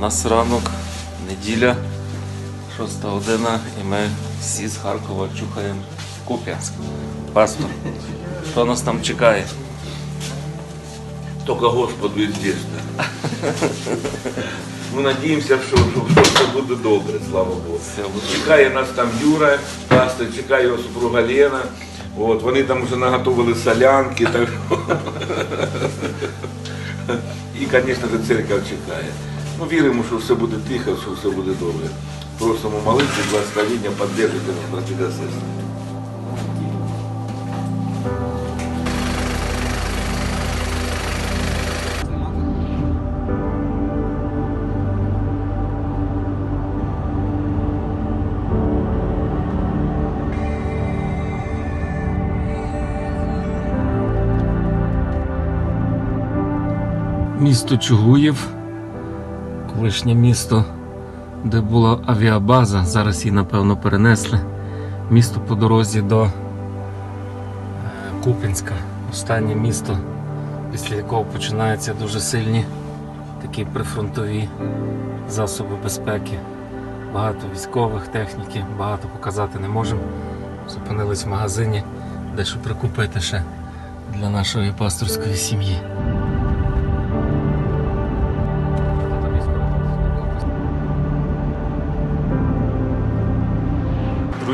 нас ранок, неділя, 6 година, і ми всі з Харкова чухаємо в Куп'янськ. Пастор, що нас там чекає? Только Господу известно. Ми надіємося, що, що, все буде добре, слава Богу. Чекає нас там Юра, пастор, чекає його супруга Лена. От, вони там вже наготовили солянки. Так... І, звісно церква чекає. Ну, віримо, що все буде тихо, що все буде добре. Просимо молитися, благословення, підтримуйте нас, брати та сестри. Місто Чугуїв, колишнє місто, де була авіабаза, зараз її напевно перенесли. Місто по дорозі до е, Купінська, останнє місто, після якого починаються дуже сильні такі прифронтові засоби безпеки. Багато військових техніки, багато показати не можемо. Зупинились в магазині, дещо прикупити ще для нашої пасторської сім'ї.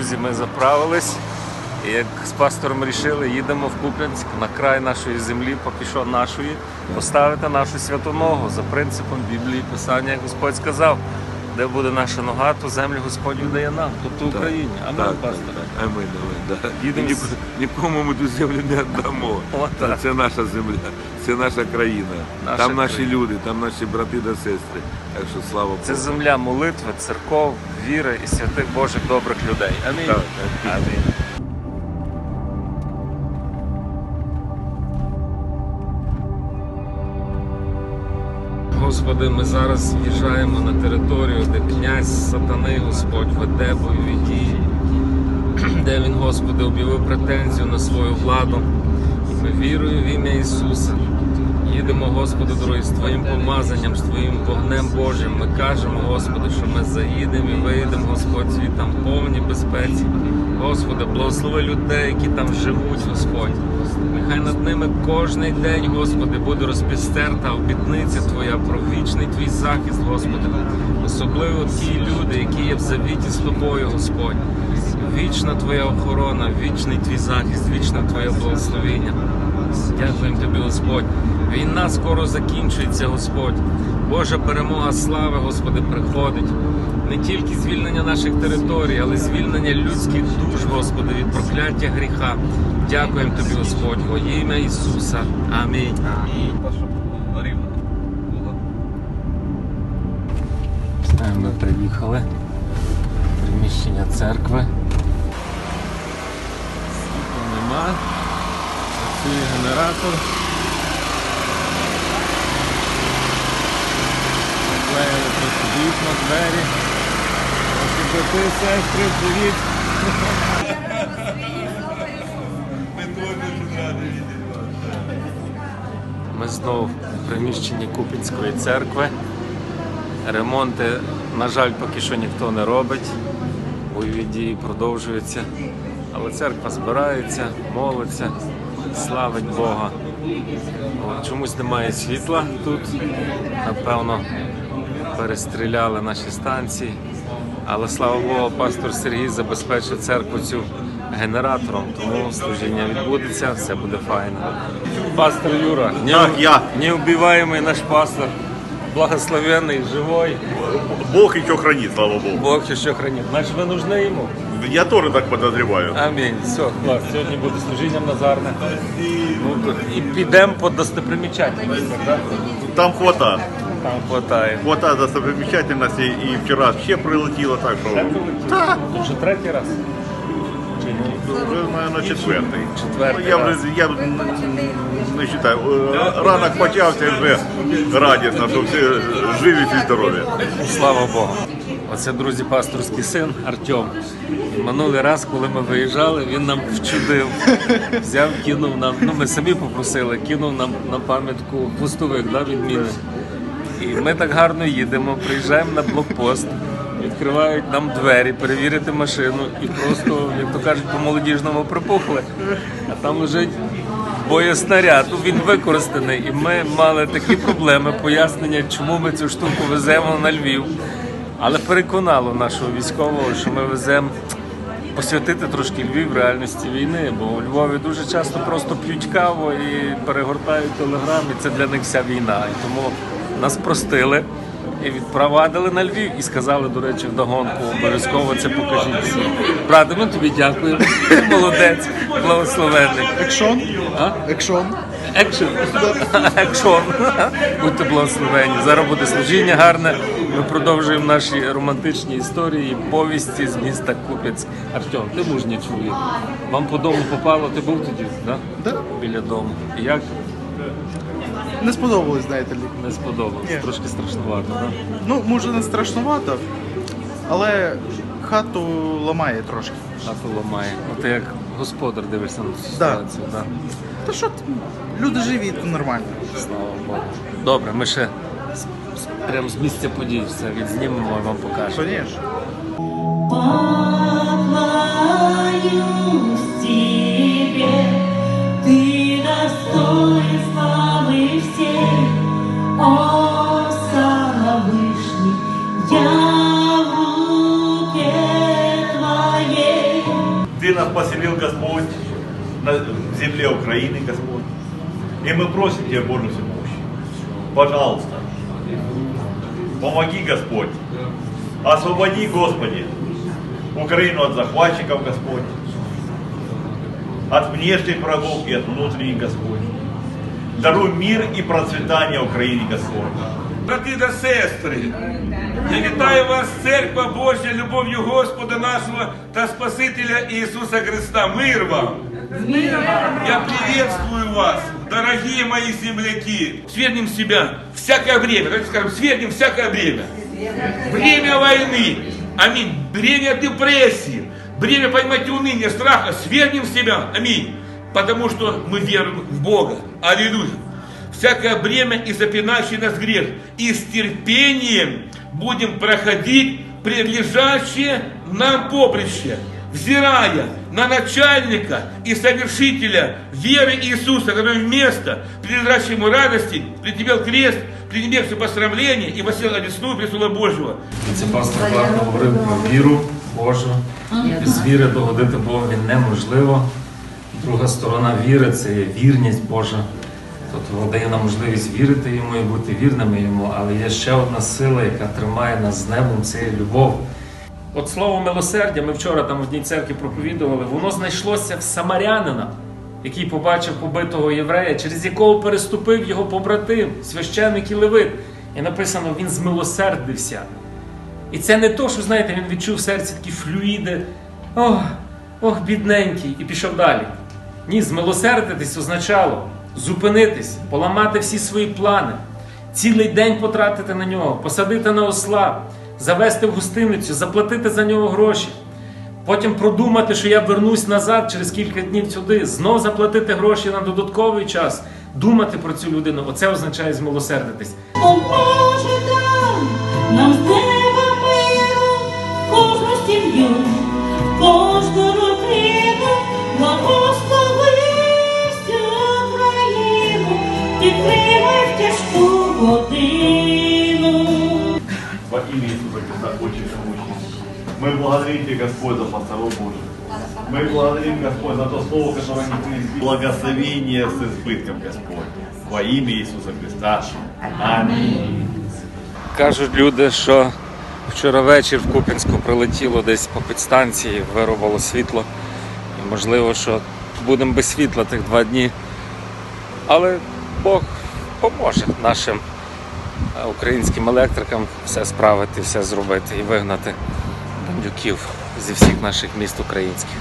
Друзі, ми заправились. І як з пастором рішили, їдемо в Куп'янськ на край нашої землі, поки що нашої, поставити нашу святу ногу за принципом Біблії Писання, як Господь сказав, де буде наша нога, то землю Господь віддає нам, тобто Україні. Амен, Так, пастор. так, Амин, амин, да. Їдемо Нікому ми ту землю не віддамо. Це наша земля, це наша країна. Наша там наші країна. люди, там наші брати та сестри. Так що слава Богу. Це земля молитви, церков, віри і святих Божих добрих людей. Амінь. Так, Амінь. Господи, ми зараз в'їжджаємо на територію, де князь сатани Господь веде бойові дії, де він, Господи, об'явив претензію на свою владу. І ми вірою в ім'я Ісуса. Їдемо, Господи, дорогі, з Твоїм помазанням, з Твоїм вогнем Божим. Ми кажемо, Господи, що ми заїдемо і виїдемо, Господь, світ там в повній безпеці. Господи, благослови людей, які там живуть, Господь. Нехай над ними кожний день, Господи, буде розпістерта обітниця Твоя про вічний Твій захист, Господи. Особливо ті люди, які є в завіті з Тобою, Господь. Вічна Твоя охорона, вічний Твій захист, вічне Твоє Дякуємо тобі, Господь. Війна скоро закінчується, Господь. Божа перемога слави, Господи, приходить. Не тільки звільнення наших територій, але звільнення людських душ, Господи, від прокляття гріха. Дякуємо тобі, Господь, во ім'я Ісуса. Амінь. Ми приїхали. Приміщення церкви. Світла нема. Працює генератор. Наклеїли просто вікна, двері. Брати, сестри, привіт. Ми знову в приміщенні Купінської церкви. Ремонти, на жаль, поки що ніхто не робить. Бойові дії продовжуються. Але церква збирається, молиться, славить Бога. От, чомусь немає світла тут. Напевно, перестріляли наші станції. Але слава Богу, пастор Сергій забезпечив церкву цю генератором, тому служіння відбудеться, все буде файно. Пастор Юра, не, Так, я. неубиваємий наш пастор, благословенний, живой. Бог еще хранит, слава Богу. Бог ще хранит. Значить, ви нужны йому. Я тоже так подозреваю. Амінь. Все, клас. Сьогодні буде служіння Назарне. Ну, і підемо по достопримічательностям, так? Там хвата. Там хватає. Хвата достопримечательностей. И вчера ще прилетіло так, що Так. Тут вже третій раз. Чи ні? вже, наверное, четвертий. Четвертий Ну, я раз. вже я не вважаю. Ранок почався вже радісно, що всі живі і здорові. Слава Богу. Оце, друзі, пасторський син Артем. Минулий раз, коли ми виїжджали, він нам вчудив. Взяв, кинув нам. Ну, ми самі попросили, кинув нам на пам'ятку хвостовик, да, відміни. І ми так гарно їдемо, приїжджаємо на блокпост, відкривають нам двері, перевірити машину і просто, як то кажуть, по молодіжному припухли. А там лежить боєснаряд, ну, він використаний. І ми мали такі проблеми, пояснення, чому ми цю штуку веземо на Львів. Але переконало нашого військового, що ми веземо посвятити трошки Львів реальності війни, бо у Львові дуже часто просто п'ють каву і перегортають телеграм, і це для них вся війна. І тому нас простили і відпровадили на Львів і сказали, до речі, вдогонку, обов'язково це покажіть всім. Брате, ми тобі дякуємо. Ти Молодець, благословенний. Екшон? А? Екшон. Екшен. Екшон. Будьте благословені. Зараз буде служіння гарне. Ми продовжуємо наші романтичні історії, повісті з міста Куп'янськ. Артем, ти мужній чоловік. Вам по дому попало, ти був тоді, да? Да. Біля дому. І як Не сподобалось, знаєте ли. не сподобалось? Ні. Трошки страшнувато, да? Ну, може не страшнувато, але хату ламає трошки. Хату ламає. Ну ти як господар дивишся на цю Да. ситуацію, да. Та що ти? Люди живі, то нормально. Слава Богу. Добре, ми ще з- з- прямо з місця подій все відзнімемо і вам покажемо. Конечно. Поклоняюсь нас поселил, Господь, на земле Украины, Господь. И мы просим Тебя, Боже всемогущий, пожалуйста, помоги, Господь, освободи, Господи, Украину от захватчиков, Господь, от внешних врагов и от внутренних, Господь. Даруй мир и процветание Украине, Господь. Брати та сестри, я вітаю вас, Церква Божня, любов'ю Господа нашого та Спасителя Ісуса Христа. Мир вам! Я приветствую вас, дорогие мои земляки. Свергнем с себя всякое время, давайте скажем, свергнем всякое время. Время войны, аминь. Время депрессии, время, понимаете, уныния, страха. Свергнем с себя, аминь. Потому что мы веруем в Бога. Аллилуйя Всякое бремя и запинающий нас грех. И с терпением будем проходить прилежащее нам поприще, взирая на начальника и совершителя веры Иисуса, который вместо предращей ему радости притебел крест, пренебрег все посрамление и восел одесную престола Божьего. Це пастор Кларк говорив про віру Божу. Без віри догодити Богові неможливо. Друга сторона віри це є вірність Божа. Тобто дає нам можливість вірити йому і бути вірними йому, але є ще одна сила, яка тримає нас з небом, це є любов. От слово милосердя, ми вчора там в одній церкві проповідували, воно знайшлося в самарянина, який побачив побитого єврея, через якого переступив його побратим, священник і левит. І написано, він змилосердився. І це не то, що знаєте, він відчув в серці такі флюїди. Ох, ох, бідненький, і пішов далі. Ні, змилосердитись означало зупинитись, поламати всі свої плани, цілий день потратити на нього, посадити на осла, завести в гостиницю, заплатити за нього гроші. Потім продумати, що я вернусь назад через кілька днів сюди, знов заплатити гроші на додатковий час, думати про цю людину. Оце означає змилосердитись. Иисуса Христа, Отче Всемогущий. Мы благодарим Тебя, Господь, за пасторов Божий. Мы благодарим, Господь, за то слово, которое они принесли. Благословение с избытком, Господь. Во имя Иисуса Христа. Аминь. Кажуть люди, що вчора вечір в Куп'янську прилетіло десь по підстанції, вирубало світло. І можливо, що будемо без світла тих два дні. Але Бог поможе нашим е, українським електрикам все справити, все зробити і вигнати бандюків зі всіх наших міст українських.